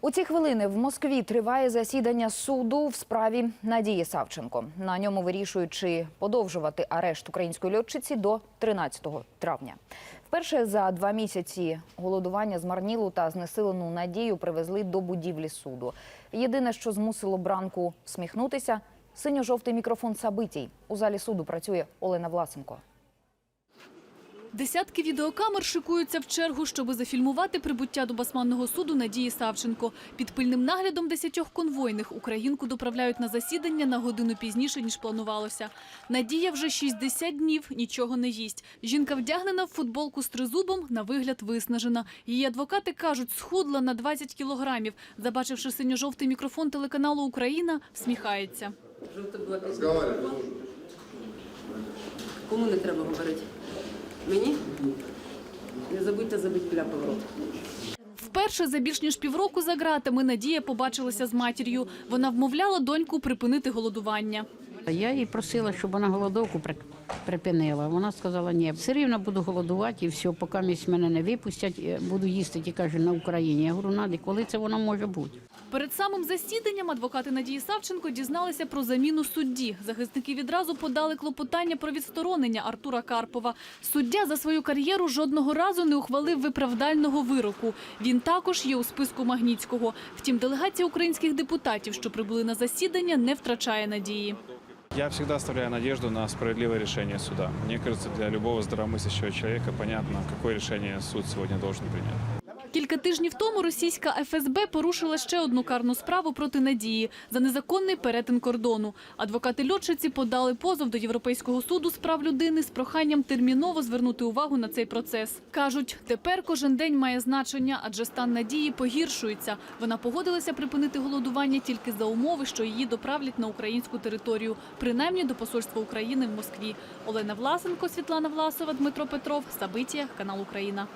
У ці хвилини в Москві триває засідання суду в справі Надії Савченко. На ньому вирішують, чи подовжувати арешт української льотчиці до 13 травня. Вперше за два місяці голодування змарнілу та знесилену надію привезли до будівлі суду. Єдине, що змусило бранку сміхнутися – синьо-жовтий мікрофон Сабитій. У залі суду працює Олена Власенко. Десятки відеокамер шикуються в чергу, щоби зафільмувати прибуття до басманного суду Надії Савченко. Під пильним наглядом десятьох конвойних українку доправляють на засідання на годину пізніше, ніж планувалося. Надія вже 60 днів нічого не їсть. Жінка вдягнена в футболку з тризубом, на вигляд виснажена. Її адвокати кажуть, схудла на 20 кілограмів. Забачивши синьо-жовтий мікрофон телеканалу «Україна». Разговаривать. Кому не треба говорити? Мені? Не забудьте забити кляпи в рот. Вперше за більш ніж півроку за ґратами Надія побачилася з матір'ю. Вона вмовляла доньку припинити голодування. Я їй просила, щоб вона голодовку при- припинила. Вона сказала, ні, все рівно буду голодувати і все, поки місць мене не випустять, е, буду їсти тільки каже, на Україні. Я говорю, Наді, коли це воно може бути? Перед самим засіданням адвокати Надії Савченко дізналися про заміну судді. Захисники відразу подали клопотання про відсторонення Артура Карпова. Суддя за свою кар'єру жодного разу не ухвалив виправдального вироку. Він також є у списку Магнітського. Втім, делегація українських депутатів, що прибули на засідання, не втрачає надії. Я всегда оставляю надежду на справедливое решение суда. Мне кажется, для любого здравомыслящего человека понятно, какое решение суд сегодня должен принять. Кілька тижнів тому російська ФСБ порушила ще одну карну справу проти Надії за незаконний перетин кордону. Адвокати льотчиці подали позов до Європейського суду з прав людини з проханням терміново звернути увагу на цей процес. Кажуть, тепер кожен день має значення, адже стан Надії погіршується. Вона погодилася припинити голодування тільки за умови, що її доправлять на українську територію, принаймні до посольства України в Москві. Олена Власенко, Світлана Власова, Дмитро Петров, Сабитія, канал Україна.